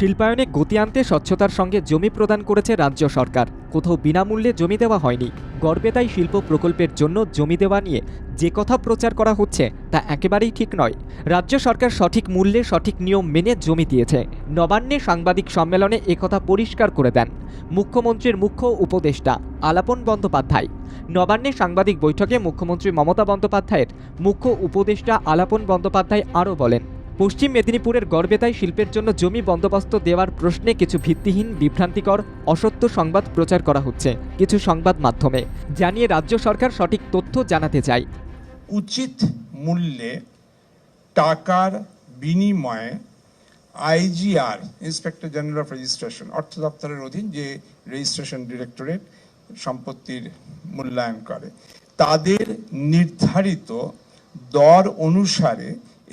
শিল্পায়নে গতি আনতে স্বচ্ছতার সঙ্গে জমি প্রদান করেছে রাজ্য সরকার। কোথাও বিনামূল্যে জমি দেওয়া হয়নি। গড়বেতাই শিল্প প্রকল্পের জন্য জমি দেওয়া নিয়ে যে কথা প্রচার করা হচ্ছে, তা একেবারেই ঠিক নয়। রাজ্য সরকার সঠিক মূল্যে সঠিক নিয়ম মেনে জমি দিয়েছে। নবান্নে সাংবাদিক সম্মেলনে একথা পরিষ্কার করে দেন মুখ্যমন্ত্রীর মুখ্য উপদেষ্টা আলাপন বন্দ্যোপাধ্যায়। নবান্নে সাংবাদিক বৈঠকে মুখ্যমন্ত্রী মমতা বন্দ্যোপাধ্যায়ের মুখ্য উপদেষ্টা আলাপন বন্দ্যোপাধ্যায় আরও বলেন পশ্চিম মেদিনীপুরের গড়বেতায় শিল্পের জন্য জমি বন্দোবস্ত দেওয়ার প্রশ্নে কিছু ভিত্তিহীন, বিভ্রান্তিকর, অসত্য সংবাদ প্রচার করা হচ্ছে কিছু সংবাদ মাধ্যমে। জানিয়ে রাজ্য সরকার সঠিক তথ্য জানাতে চায় উচিত মূল্যে টাকার বিনিময়ে IGR inspector general of registration অর্থ দপ্তরের অধীন যে রেজিস্ট্রেশন ডিরেক্টরেট সম্পত্তির মূল্যায়ন করে, তাদের নির্ধারিত দর অনুসারে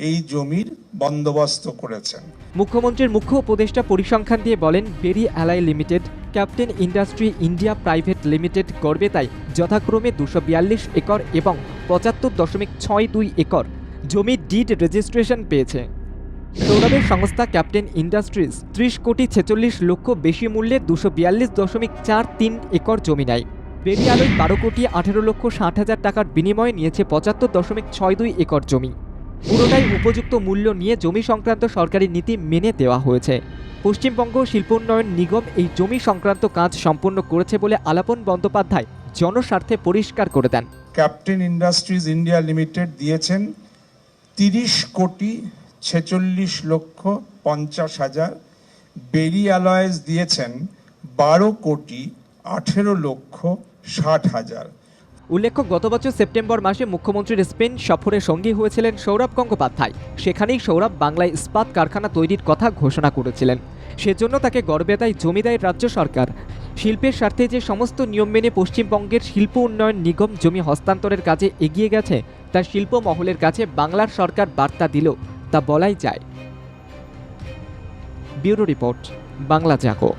এই জমির বন্দোবস্ত করেছেন। মুখ্যমন্ত্রীর মুখ্য উপদেষ্টা পরিসংখ্যান দিয়ে বলেন, Berry Alloy Limited, Captain Industry India Private Limited গড়বেতায় যথাক্রমে দুশো একর এবং পঁচাত্তর দশমিক ছয় দুই একর জমি ডিড রেজিস্ট্রেশন পেয়েছে। সৌরভের সংস্থা ক্যাপ্টেন ইন্ডাস্ট্রিজ ত্রিশ কোটি ছেচল্লিশ লক্ষ বেশি মূল্যে দুশো বিয়াল্লিশ দশমিক চার তিন একর জমি নেয়। বেরি আলোয় বারো কোটি আঠেরো লক্ষ ষাট হাজার টাকার বিনিময়ে নিয়েছে পঁচাত্তর দশমিক ছয় দুই একর জমি। পুরোটাই উপযুক্ত মূল্য নিয়ে জমি সংক্রান্ত সরকারি নীতি মেনে দেওয়া হয়েছে। পশ্চিমবঙ্গ শিল্পোন্নয়ন নিগম এই জমি সংক্রান্ত কাজ সম্পন্ন করেছে বলে আলাপন বন্দ্যোপাধ্যায় জনস্বার্থে পরিষ্কার করে দেন। ক্যাপ্টেন ইন্ডাস্ট্রিজ ইন্ডিয়া লিমিটেড দিয়েছেন তিরিশ কোটি ছেচল্লিশ লক্ষ পঞ্চাশ হাজার। বেরি অ্যালয়েস দিয়েছেন বারো কোটি আঠেরো লক্ষ ষাট হাজার। উল্লেখ্য, গত বছর সেপ্টেম্বর মাসে মুখ্যমন্ত্রীর স্পেন সফরে সঙ্গী হয়েছিলেন সৌরভ গঙ্গোপাধ্যায়। সেখানেই সৌরভ বাংলায় ইস্পাত কারখানা তৈরির কথা ঘোষণা করেছিলেন। সেজন্য তাকে গড়বেতায় জমি দেয় রাজ্য সরকার। শিল্পের স্বার্থে যে সমস্ত নিয়ম মেনে পশ্চিমবঙ্গের শিল্প উন্নয়ন নিগম জমি হস্তান্তরের কাজে এগিয়ে গেছে, তা শিল্প মহলের কাছে বাংলার সরকার বার্তা দিল, তা বলাই যায়। Bureau report, Bangla Jago.